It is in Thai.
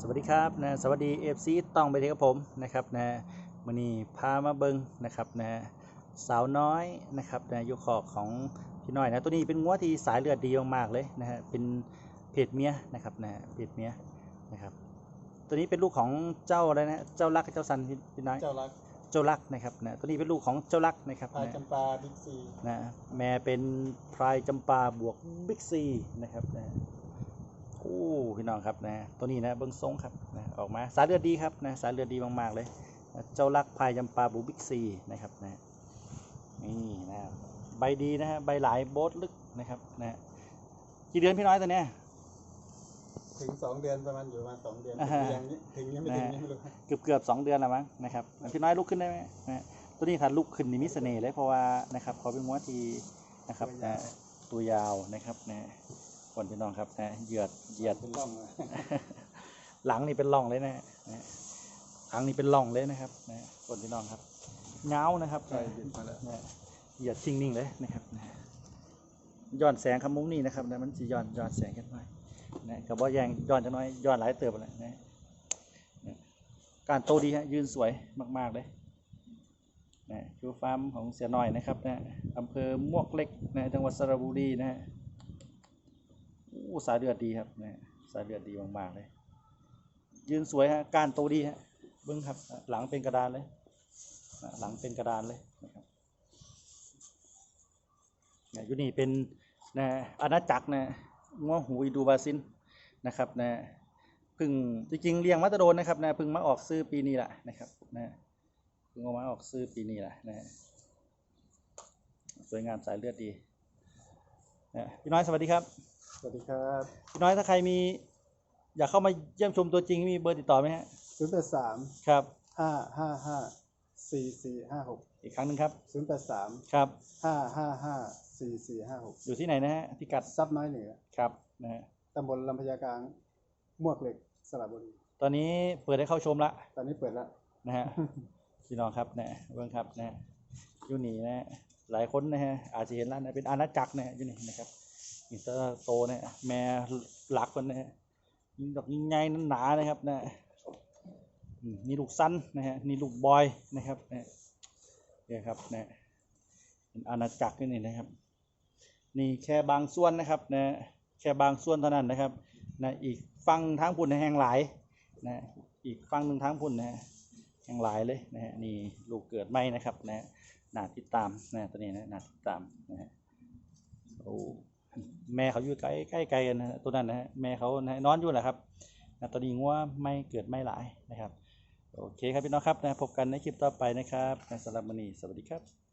สวัสดีครับนะสวัสดีเอฟซีต้องไปที่กับผมนะครับนะวันนี้พามาเบิงนะครับนะสาวน้อยนะครับนะอยุคอกของพี่น้อยนะตัวนี้เป็นงัวที่สายเลือดดีมากๆเลยนะฮะเป็นเพศเมียนะครับนะเพศเมียนะครับ ตัวนี้เป็นลูกของเจ้าอะไรนะเจ้ารักกับเจ้าสันพี่พี่น้อยเจ้ารักเจ้ารักนะครับนะตัวนี้เป็นลูกของเจ้ารักนะครับพายนะจำปาบิ๊กซีนะแม่เป็นพรายจำปาบวกบิ๊กซีนะครับนะ โอ้พี่น้องครับนะตัวนี้นะเบิ้งทรงครับนะออกมาสายเลือดดีครับนะสายเลือดดีมากๆเลยนะเจ้ารักพรายจำปาบวกบิ๊กซีนะครับนะนี่นะใบดีนะฮะใบหลายโบสลึกนะครับนะกี่เดือนพี่น้อยตัวเนี้ยถึงสองเดือนประมาณอยู่ประมาณสองเดือนอ่าฮะถึงยังนี้ถึงยังไม่ถึงนะฮะยังไม่รู้เกือบเกือบๆสองเดือนแล้วมั้งนะครับพี่น้อยลุกขึ้นได้ไหมนะตัวนี้ถ้าลุกขึ้นนี่มีเสน่ห์เลยเพราะว่านะครับเขาเป็นงัวที่นะครับนะตัวยาวนะครับนะ คนพี่น้องครับนะเหยียดเหยียดเป็นร่องอะหลังนี่เป็นร่องเลยนะฮะนะหลังนี่เป็นร่องเลยนะครับนะคนพี่น้องครับเงานะครับใช่บิดมาแล้วนะเหยียดชิงนิ่งเลยนะครับนะย้อนแสงคำมุ้งนี่นะครับนะมันจะย้อนย้อนแสงกันไปนะกับว่าแยงย้อนจะน้อยย้อนหลายเติบเลยนะนะการโตดีฮะยืนสวยมาก ๆ เลยนะคือฟาร์มของเสียหน่อยนะครับนะอำเภอมวกเล็กนะจังหวัดสระบุรีนะฮะอู้ สายเลือดดีครับนะสายเลือดดีมากๆเลย ยืนสวยฮะการโตดีฮะเบิ้งครับ หลังเป็นกระดานเลยหลังเป็นกระดานเลยนะครับนะยูนี่เป็นนะอาณาจักรนะงัวหูอิดูบาซินนะครับนะพึ่งจริงๆเลี้ยงมาตโดนนะครับนะพึ่งมาออกซื้อปีนี้แหละนะครับนะพึ่งเอามาออกซื้อปีนี้แหละนะสวยงามสายเลือดดีนะพี่น้อยสวัสดีครับ สวัสดีครับพี่น้อยถ้าใครมี อยากเข้ามาเยี่ยมชมตัวจริงมีเบอร์ติดต่อไหมฮะศูนย์แปดสามครับห้าห้าห้าสี่สี่ห้าหกอีกครั้งหนึ่งครับศูนย์แปดสามครับห้าห้าห้าสี่สี่ห้าหกอยู่ที่ไหนนะฮะพิกัดซับน้อยเหนือครับนะฮะตำบลลำพญากลางมวกเหล็กสระบุรีตอนนี้เปิดให้เข้าชมละตอนนี้เปิดแล้วนะฮะพี่น้องครับนะเบื้องครับนะอยู่นี่นะหลายคนนะฮะอาจจะเห็นแล้วนะเป็นอาณาจักรนะอยู่นี่นะครับ อินเตอร์โตเนี่ยแม่หลักคนนะฮะยิงดอกยิงใหญ่หนานะครับนะมนี่ลูกสั้นนะฮะนี่ลูกบอยนะครับนะเนี่ยครับนะเป็นอาณาจักรนี่นะครับ นี่แค่บางส่วนนะครับนะแค่บางส่วนเท่านั้นนะครับนะอีกฝั่งทางพุ่นแห่งหลายนะอีกฝั่งหนึ่งทางพุ่นนะฮะแห่งหลายเลยนะฮะนี่ลูกเกิดไม่นะครับนะหนาติดตามนะตัวนี้นะน่าติดตามนะฮะโอ้ แม่เขาอยู่ใกล้ใกล้ไกลกันนะตัวนั้นนะฮะแม่เขานะนอนอยู่แหละครับนะตอนนี้งัวไม่เกิดไม่หลายนะครับ โอเคครับพี่น้องครับนะพบกันในคลิปต่อไปนะครับนสำหรับวันนี้สวัสดีครับ